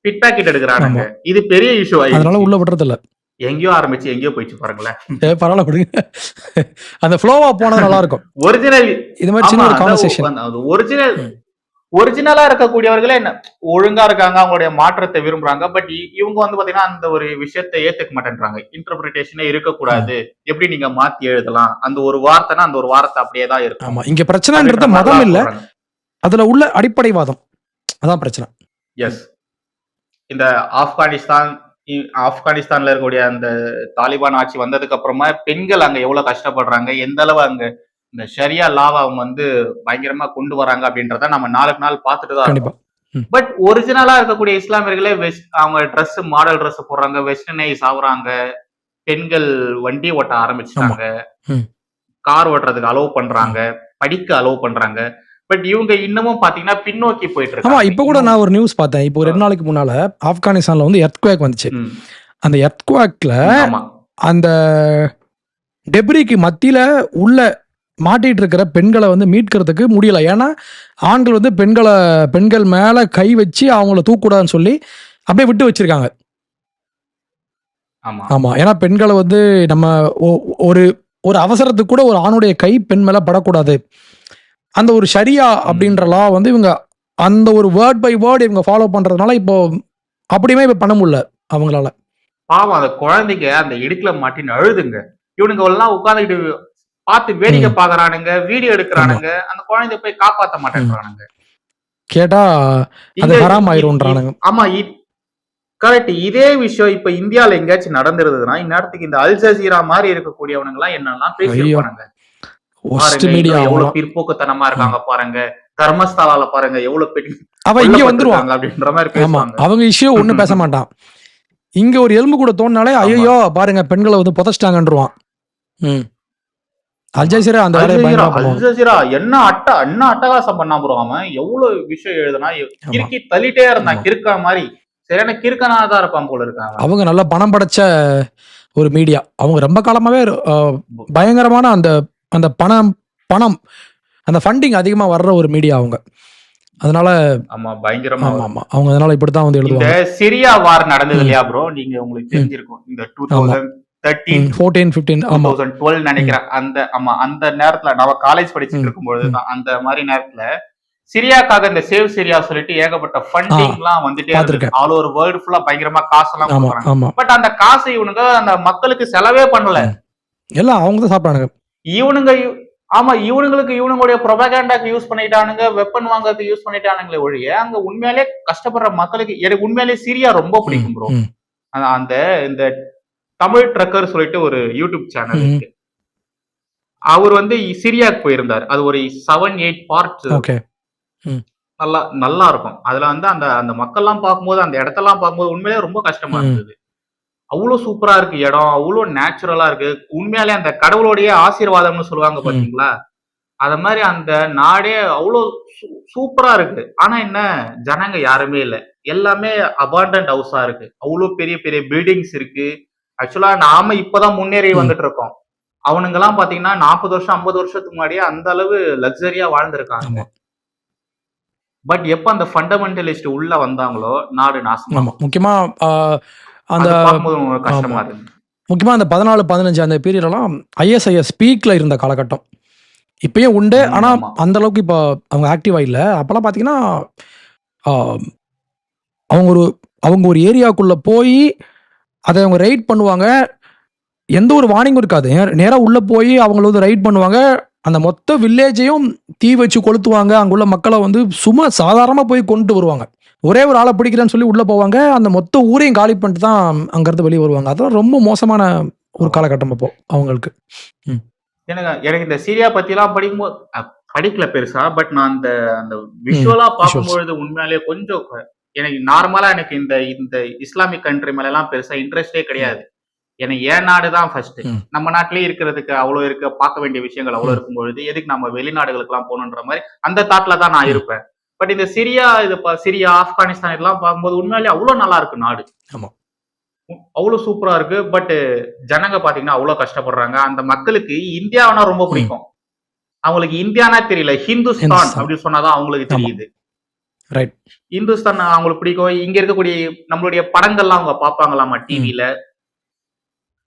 Bit packet எடுக்கிறானுங்க. இது பெரிய இஷ்யூ அதனால ஆயிடுச்சு உள்ள விடுறது இல்ல எங்கேயோ ஆரம்பிச்சு எங்கேயோ போயிடுச்சு பாருங்களேன். (laughs) பரவாயில்ல விடுங்க அந்த ஃப்ளோவா போனது நல்லா இருக்கும் ஒரிஜினல் இது மாதிரி சின்ன ஒரு கான்வர்சேஷன் ஒரிஜினல் ம். ஒரிஜினலா இருக்கக்கூடியவர்களே என்ன ஒழுங்கா இருக்காங்க அவங்களுடைய மாற்றத்தை விரும்புறாங்க பட் இவங்க வந்து பாத்தீங்கன்னா அந்த ஒரு விஷயத்தை ஏத்துக்க மாட்டேன்றாங்க. இன்டர்பிரிட்டேஷனே இருக்கக்கூடாது. எப்படி நீங்க மாத்தி எழுதலாம்? அந்த ஒரு வார்த்தைனா அந்த ஒரு வார்த்தை அப்படியே தான் இருக்கும். ஆமா இங்க பிரச்சனைன்றது மதம் இல்ல. அதுல உள்ள அடிப்படைவாதம். அதான் பிரச்சனை. எஸ் இந்த ஆப்கானிஸ்தான் ஆப்கானிஸ்தான்ல இருக்கக்கூடிய அந்த தாலிபான் ஆட்சி வந்ததுக்கு அப்புறமா பெண்கள் அங்க எவ்வளவு கஷ்டப்படுறாங்க எந்த அளவு அங்க இந்த ஷரியா லாவை அவங்க வந்து பயங்கரமா கொண்டு வராங்க அப்படின்றத நம்ம நாளுக்கு நாள் பார்த்துட்டு தான் கண்டிப்பா. பட் ஒரிஜினலா இருக்கக்கூடிய இஸ்லாமியர்களே வெஸ்ட் அவங்க Dress மாடல் Dress போடுறாங்க வெஸ்டர்னைஸ் ஆகுறாங்க பெண்கள் வண்டி ஓட்ட ஆரம்பிச்சிட்டாங்க. கார் ஓட்டுறதுக்கு அலோவ் பண்றாங்க படிக்க அலோவ் பண்றாங்க. பட் இவங்க இன்னமும் பாத்தீங்கன்னா பின்னோக்கி போயிட்டு ஆமா இருக்காங்க இப்ப கூட நான் ஒரு நியூஸ் பார்த்தேன். இப்போ ரெண்டு நாளைக்கு முன்னால ஆப்கானிஸ்தான்ல வந்து எர்த்குவேக் வந்துச்சு. அந்த எர்த்குவேக்ல ஆமா. அந்த டெப்ரிக்கு மத்தியில உள்ள மாட்டிட்டு இருக்கிற பெண்களை வந்து மீட்கிறதுக்கு முடியல. ஏன்னா ஆண்கள் வந்து பெண்களை பெண்கள் மேல கை வச்சு அவங்கள தூக்கூடாதுன்னு சொல்லி அப்படியே விட்டு வச்சிருக்காங்க. ஆமா. ஆமா. ஏன்னா பெண்களை வந்து நம்ம ஒரு ஒரு அவசரத்துக்கு கூட ஒரு ஆணுடைய கை பெண் மேல படக்கூடாது. அந்த ஒரு ஷரியா அப்படின்ற லா வந்து இவங்க அந்த ஒரு வேர்ட் பை வேர்ட் இவங்க ஃபாலோ பண்றதுனால இப்போ அப்படியுமே இப்ப பண்ண முடியல அவங்களால. பாவம் அந்த குழந்தைங்க அந்த இடுக்குல மாட்டின்னு அழுதுங்க இவனுங்க எல்லாம் உட்கார்ந்துக்கிட்டு பார்த்து வேடிக்கை பாக்குறானுங்க வீடியோ எடுக்கிறானுங்க அந்த குழந்தைய போய் காப்பாத்த மாட்டேன்றானுங்க. கேட்டா அது ஹராம் ஆயிரும்ன்றானுங்க ஆமா கரெக்ட் இதே விஷயம் இப்ப இந்தியால எங்கேயாச்சும் நடந்திருந்ததுன்னா இந்நேரத்துக்கு இந்த அல் ஜசீரா மாதிரி இருக்கக்கூடியவனுங்க எல்லாம் என்னெல்லாம் பேசியிருப்பானுங்க ஒஸ்ட் பாருங்க மீடியா இன்னும் எவ்வளவு பிற்போக்குத்தனமா இருக்காங்க பாருங்க. தர்மஸ்தாலால பாருங்க எவ்வளவு பெரிய அவ இங்க கொல்லப்பட்டிருக்காங்க அப்படின்ற மாதிரி ஆமா பேசுவாங்க. அவங்க இஷ்யூ ஒண்ணும் பேச மாட்டான் இங்க ஒரு எலும்பு கூட தோணினாலே. ஐயோ பாருங்க பெண்களை வந்து புதைச்சிட்டாங்கன்றுவான். ம். அல்ஜசீரா அந்த அல்ஜசீரா என்ன அட்ட என்ன அட்டகாசம் பண்ணா ப்ரோ அவன்? எவ்வளவு விஷயம் எழுதுனா. கிறுக்கி தள்ளிட்டே இருந்தான். கிறுக்கா மாதிரி. சரியான கிறுக்கனா தான் இருப்பான் போல இருக்கான் அவன். அவங்க நல்ல பணம் படைச்ச ஒரு மீடியா அவங்க ரொம்ப காலமாவே பயங்கரமான அந்த அந்த பணம் பணம் அந்த ஃபண்டிங் அதிகமா வர்ற ஒரு மீடியா அவங்க. அதனால ஆமா பயங்கரமா ஆமா அவங்க அதனால இப்படித்தான் வந்து எழுதுவாங்க. சிரியா வார் நடந்தது. இல்லையா ப்ரோ நீங்க உங்களுக்கு தெரிஞ்சிருக்கும். இந்த two. Thousand thirteen fourteen fifteen ஆமா. தௌசண்ட் டுவெல் நினைக்கிறேன். அந்த ஆமா அந்த நேரத்துல நம்ம காலேஜ் படிச்சுட்டு தான் அந்த மாதிரி நேரத்துல சிரியாக்காக இந்த சேவ் சிரியா சொல்லிட்டு ஏகப்பட்ட ஃபண்டிங் எல்லாம் வந்துட்டே இருக்கு. ஆல் ஓவர் வேர்ல்டு ஃபுல்லா பயங்கரமா காசெல்லாம் கொடுக்குறாங்க. பட் அந்த காசை இவனுங்க அந்த மக்களுக்கு செலவே பண்ணல. எல்லாம் அவங்க தான் சாப்பிட்டானுங்க இவனுங்க ஆமா இவனுங்களுக்கு இவனுங்களுடைய ப்ரொபகேண்டாக்கு யூஸ் பண்ணிட்டானுங்க வெப்பன் வாங்குறதுக்கு யூஸ் பண்ணிட்டானுங்களே ஒழிய அங்க உண்மையிலே கஷ்டப்படுற மக்களுக்கு எனக்கு உண்மையிலேயே சிரியா ரொம்ப பிடிக்கும் ப்ரோ அந்த இந்த தமிழ் ட்ரக்கர் சொல்லிட்டு ஒரு யூடியூப் சேனல். இருக்கு. அவர் வந்து சிரியாக்கு போயிருந்தார். அது ஒரு செவன் எயிட் பார்ட் நல்லா நல்லா இருக்கும். அதுல வந்து அந்த அந்த மக்கள்லாம் பார்க்கும்போது அந்த இடத்தெல்லாம் பார்க்கும்போது உண்மையிலேயே ரொம்ப கஷ்டமா. இருந்தது. அவ்வளவு சூப்பரா இருக்கு இடம் அவ்வளவு நேச்சுரலா இருக்கு. உண்மையாலே அந்த கடவுளுடைய ஆசீர்வாதம்னு சொல்லுவாங்க ம். பாத்தீங்களா அத மாதிரி அந்த நாடே அவ்வளவு சூ- சூப்பரா இருக்கு. ஆனா என்ன ஜனங்க யாருமே இல்ல. எல்லாமே அபாண்டன்ட் ஹவுஸா இருக்கு. அவ்வளவு பெரிய பெரிய பில்டிங்ஸ் இருக்கு. ஆக்சுவலா நாம இப்பதான் முன்னேறி. வந்துட்டு இருக்கோம் அவனுங்க எல்லாம் பாத்தீங்கன்னா நாற்பது வருஷம் ஐம்பது வருஷத்துக்கு முன்னாடியே அந்த அளவு லக்ஸரியா வாழ்ந்திருக்காங்க. பட் எப்ப அந்த ஃபண்டமெண்டலிஸ்ட் உள்ள வந்தாங்களோ நாடு நாசமா முக்கியமா அந்த கஷ்டமா இருக்கு. முக்கியமா அந்த பதினாலு பதினஞ்சு அந்த பீரியட்லாம் ஐஎஸ்ஐஎஸ் பீக்ல இருந்த காலகட்டம். இப்பயும் உண்டு. ம், ஆனா ஆமா. அந்த அளவுக்கு இப்போ அவங்க ஆக்டிவா இல்லை. அப்பெல்லாம் பாத்தீங்கன்னா ஆஹ், அவங்க ஒரு அவங்க ஒரு ஏரியாக்குள்ள போய் அதை அவங்க ரைட் பண்ணுவாங்க. எந்த ஒரு வார்னிங்கும் இருக்காது. நேர- நேரா உள்ள போய் அவங்கள வந்து ரைட் பண்ணுவாங்க. அந்த மொத்த வில்லேஜையும் தீ வச்சு கொளுத்துவாங்க. அங்குள்ள மக்களை வந்து சும்மா சாதாரணமா போய் கொண்டு வருவாங்க. ஒரே ஒரு ஆளை பிடிக்கிறேன்னு சொல்லி உள்ள போவாங்க. அந்த மொத்த ஊரையும் காலி பண்ணிட்டு தான் அங்கிருந்து வெளியே வருவாங்க. அதெல்லாம் ரொம்ப மோசமான ஒரு காலகட்டம் அப்போ அவங்களுக்கு. எனக்கு எனக்கு இந்த சீரியா பத்தி எல்லாம் படிக்கும்போது படிக்கல பெருசா பட் நான் அந்த அந்த விஷுவலா பார்க்கும்பொழுது உண்மையாலேயே கொஞ்சம் எனக்கு நார்மலா எனக்கு இந்த இந்த இஸ்லாமிக் கண்ட்ரி மேல எல்லாம் பெருசா இன்ட்ரெஸ்டே கிடையாது. எனக்கு ஏன் நாடு தான் ஃபர்ஸ்ட். நம்ம நாட்டிலேயே இருக்கிறதுக்கு அவ்வளவு இருக்க பார்க்க வேண்டிய விஷயங்கள் அவ்வளவு ம். இருக்கும் பொழுது எதுக்கு நம்ம வெளிநாடுகளுக்கு எல்லாம் போகணுன்ற மாதிரி அந்த தாட்ல தான் நான். இருப்பேன். பட் இந்த சிரியா இது சிரியா ஆப்கானிஸ்தான் இதெல்லாம் பார்க்கும்போது உண்மையாலேயே அவ்வளவு நல்லா இருக்கு நாடு. ஆமா. அவ்வளவு சூப்பரா இருக்கு. பட் ஜனங்க பாத்தீங்கன்னா அவ்வளவு கஷ்டப்படுறாங்க. அந்த மக்களுக்கு இந்தியாவனா ரொம்ப பிடிக்கும். அவங்களுக்கு இந்தியானா தெரியல. ஹிந்துஸ்தான். அப்படின்னு சொன்னாதான் அவங்களுக்கு. தெரியுது. ரைட் இந்துஸ்தான் அவங்களுக்கு பிடிக்கும். இங்க இருக்கக்கூடிய நம்மளுடைய படங்கள்லாம் அவங்க பாப்பாங்களாமா டிவில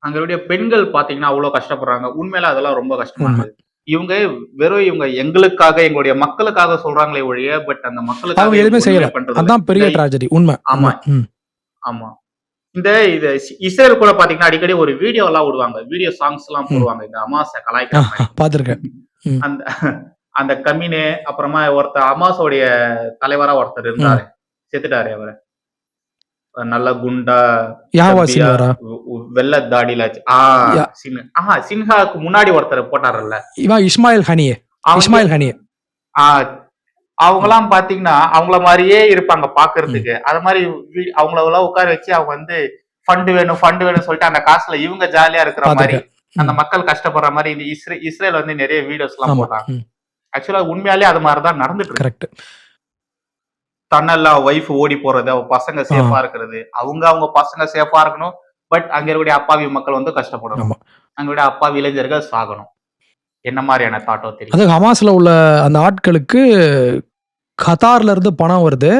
அங்களுடைய பெண்கள் பாத்தீங்கன்னா அவ்வளவு கஷ்டப்படுறாங்க. உண்மையில அதெல்லாம் ரொம்ப கஷ்டமா. இருக்கு இவங்க வெறும் இவங்க எங்களுக்காக எங்களுடைய மக்களுக்காக சொல்றாங்களே ஒழிய பட் அந்த மக்களுக்காக எதுவுமே செய்யல. அதான் பெரிய ட்ராஜடி உண்மை. ஆமா. ஆமா. இந்த இது இஸ்ரேல் கூட பாத்தீங்கன்னா அடிக்கடி ஒரு வீடியோ எல்லாம் விடுவாங்க. வீடியோ சாங்ஸ் எல்லாம். போடுவாங்க. இந்த அமாசை கலாய்க்கிற மாதிரி. பார்த்திருக்கேன் அந்த அந்த கம்மினு அப்புறமா ஒருத்தர் அமாசோடைய தலைவரா ஒருத்தர் இருந்தாரு. செத்துட்டாரு அவரு. நல்ல குண்டா யாவா சின்ஹாரா வெள்ளை தாடியில ஆஹா சின்ஹாக்கு முன்னாடி ஒருத்தர் போட்டாருல்ல. இவன் இஸ்மாயில் ஹனியே. இஸ்மாயில் ஹனியே. அவங்க எல்லாம் பாத்தீங்கன்னா அவங்கள மாதிரியே இருப்பாங்க பாக்குறதுக்கு. அது மாதிரி அவங்கள எல்லாம் உட்கார வச்சு அவங்க வந்து ஃபண்ட் வேணும் ஃபண்ட் வேணும் சொல்லிட்டு அந்த காசுல இவங்க ஜாலியா இருக்கிற மாதிரி அந்த மக்கள் கஷ்டப்படுற மாதிரி இஸ்ரே இஸ்ரேல் வந்து நிறைய வீடியோஸ் எல்லாம் போடுறாங்க. ஆக்சுவலா உண்மையாலே அது மாதிரிதான் நடந்துட்டு இருக்கு. தன்னெல்லாம் ஒய்ஃப் ஓடி போறது அவ பசங்க சேஃபா இருக்கிறது. அவங்க அவங்க பசங்க சேஃபா இருக்கணும். பட் அங்க இருக்கக்கூடிய அப்பாவி மக்கள் வந்து கஷ்டப்படணும். அங்களுடைய அப்பாவி இளைஞர்கள் சாகணும். என்ன மாதிரியான தாட்டோ தெரியும்? அது ஹமாஸ்ல உள்ள அந்த ஆட்களுக்கு கத்தார்ல இருந்து பணம் வருது.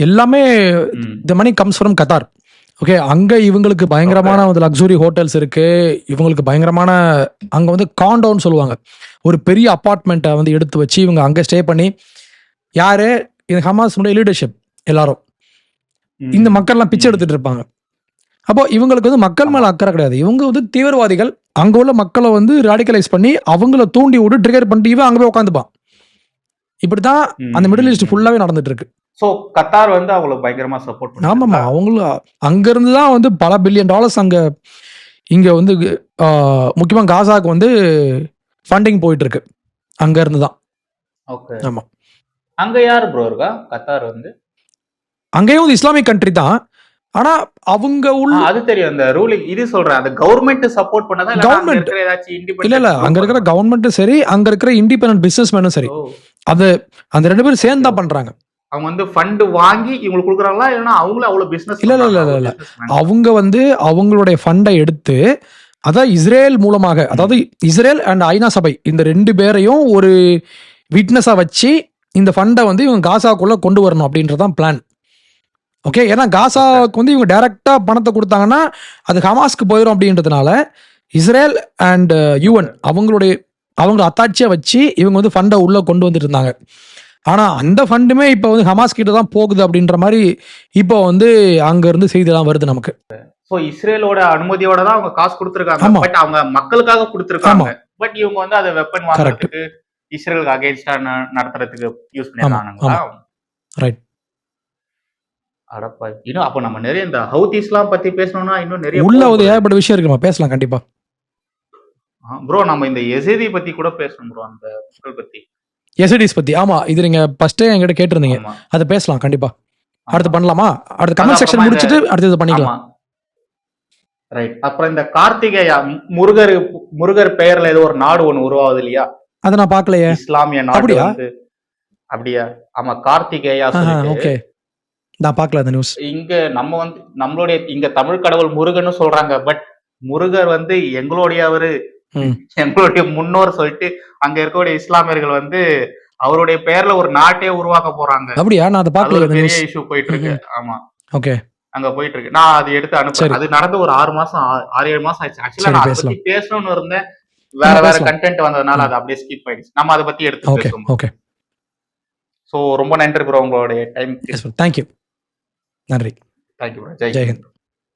எல்லாமே. The money comes from Qatar okay அங்க இவங்களுக்கு பயங்கரமான வந்து லக்ஸுரி ஹோட்டல்ஸ் இருக்கு. இவங்களுக்கு பயங்கரமான அங்க வந்து காண்டவுன் சொல்லுவாங்க. ஒரு பெரிய அப்பார்ட்மெண்ட்டை வந்து எடுத்து வச்சு இவங்க அங்க ஸ்டே பண்ணி யாரு? இது ஹமாஸுடைய லீடர்ஷிப் எல்லாரும். இந்த மக்கள்லாம் பிச்சை எடுத்துட்டு இருப்பாங்க. அப்போ இவங்களுக்கு வந்து மக்கள் மேல அக்கறை கிடையாது. இவங்க வந்து தீவிரவாதிகள். அங்க உள்ள மக்களை வந்து ராடிகலைஸ் பண்ணி அவங்கள தூண்டி விட்டு ட்ரிகர் பண்ணிட்டு இவன் அங்க போய் உட்காந்துப்பான் இப்படித்தான் ம். அந்த மிடில் ஈஸ்ட் ஃபுல்லாவே நடந்துட்டு இருக்கு சோ கத்தார் வந்து அவங்களுக்கு பயங்கரமா சப்போர்ட் ஆமாமா அவங்களும் அங்க இருந்து தான் வந்து பல பில்லியன் டாலர்ஸ் அங்க இங்க வந்து ஆஹ், முக்கியமா காசாக்கு வந்து ஃபண்டிங் போயிட்டு இருக்கு அங்க இருந்து தான் ஓகே ஆமா. அங்க யாரு ப்ரோ இருக்கா? கத்தார் வந்து. அங்கேயும் இஸ்லாமிக் கண்ட்ரி தான். ஆனா அவங்க உள்ள அது தெரியும். அந்த ரூலிங் இது சொல்றேன். அந்த கவர்மெண்ட் சப்போர்ட் பண்ணதா இல்ல அங்க Government. இருக்கிற ஏதாச்சும் இல்ல இல்ல. அங்க இருக்கிற கவர்மெண்ட்டும் சரி அங்க இருக்கிற இண்டிபெண்டன்ட் பிசினஸ் மேனும் சரி அது அந்த ரெண்டு பேரும் சேர்ந்து தான் பண்றாங்க. அவங்க வந்து ஃபண்ட் வாங்கி இவங்களுக்கு கொடுக்குறாங்களா? இல்லைன்னா அவங்களே அவ்வளவு பிசினஸ் இல்ல, இல்ல, இல்ல, இல்ல. அவங்க வந்து அவங்களுடைய ஃபண்டை எடுத்து அதான் இஸ்ரேல் மூலமாக அதாவது இஸ்ரேல் அண்ட் ஐநா சபை இந்த ரெண்டு பேரையும் ஒரு விட்னஸா வச்சு இந்த ஃபண்டை வந்து இவங்க காசாக்குள்ள கொண்டு வரணும் அப்படின்றதான் பிளான் ஓகே ஏன்னா காசாவுக்கு வந்து இவங்க டைரக்டா பணத்தை கொடுத்தாங்கன்னா அது ஹமாஸ்க்கு போயிடும் அப்படின்றதுனால இஸ்ரேல் அண்ட் யூஎன் அவங்களுடைய அவங்கள அத்தாட்சியா வச்சு இவங்க வந்து ஃபண்டை உள்ள கொண்டு வந்துட்டு இருந்தாங்க. ஆனா அந்த ஃபண்டுமே இப்போ வந்து ஹமாஸ் கிட்ட தான் போகுது அப்படின்ற மாதிரி இப்போ வந்து அங்க இருந்து செய்திலாம் வருது நமக்கு. சோ இஸ்ரேலோட அனுமதியோட தான் அவங்க காசு கொடுத்துருக்காங்க. பட் அவங்க மக்களுக்காக கொடுத்துருக்காங்க. பட் இவங்க வந்து அதை வெப்பன் வாங்குறதுக்கு இஸ்ரேலுக்கு அகைன்ஸ்டா நடத்துறதுக்கு யூஸ் பண்ணிருக்கானுங்களா Right. அடப்பா இன்னும் அப்ப நம்ம நிறைய இந்த ஹவுதிஸ்லாம் பத்தி பேசணும்னா இன்னும் நிறைய உள்ள ஒரு ஏகப்பட்ட விஷயம் இருக்கு நம்ம பேசலாம் கண்டிப்பா. ப்ரோ நம்ம இந்த எசேதி பத்தி கூட பேசணும் ப்ரோ அந்த மக்கள் பத்தி. எஸ்டிஸ் பத்தி ஆமா இது நீங்க ஃபர்ஸ்டே என்கிட்ட கேட்டிருந்தீங்க. அதை பேசலாம் கண்டிப்பா. அடுத்து பண்ணலாமா? அடுத்து கமெண்ட் செக்ஷன் முடிச்சிட்டு அடுத்து பண்ணிக்கலாம். ரைட் அப்புறம் இந்த கார்த்திகேயா முருகர் முருகர் பெயர்ல ஏதோ ஒரு நாடு ஒண்ணு உருவாகுது இல்லையா? அதை நான் பார்க்கலையே. இஸ்லாமிய நாடு அப்படியா? வந்து அப்படியா? ஆமா கார்த்திகேயா ஓகே. நான் பார்க்கல அந்த நியூஸ் இங்க நம்ம வந்து நம்மளுடைய இங்க தமிழ் கடவுள் முருகன்னு சொல்றாங்க. பட் முருகர் வந்து எங்களுடையவரு ம். எங்களுடைய முன்னோர் சொல்லிட்டு அங்க இருக்கக்கூடிய இஸ்லாமியர்கள் வந்து அவருடைய பெயர்ல ஒரு நாட்டே உருவாக்க போறாங்க. அப்படியா? நான் அதை பார்க்கல பெரிய இஷ்யூ போயிட்டு இருக்கு ஆமா. ஓகே. அங்க போயிட்டு இருக்கு நான் அது எடுத்து. அனுப்புறேன் அது நடந்து ஒரு ஆறு மாசம் ஆறு ஏழு மாசம் ஆயிடுச்சு ஆக்சுவலா நான் அதை பேசலாம். பத்தி பேசணும்னு இருந்தேன். வேற வேற. கண்டென்ட் வந்ததுனால அது அப்படியே ஸ்கிப் ஆயிடுச்சு. நம்ம அதை பத்தி எடுத்து ஓகே ஓகே சோ ரொம்ப நன்றி ப்ரோ உங்களுடைய டைம் தேங்க்யூ நன்றி. தேங்க்யூ ப்ரோ ஜெய் ஜெய் ஹிந்த்.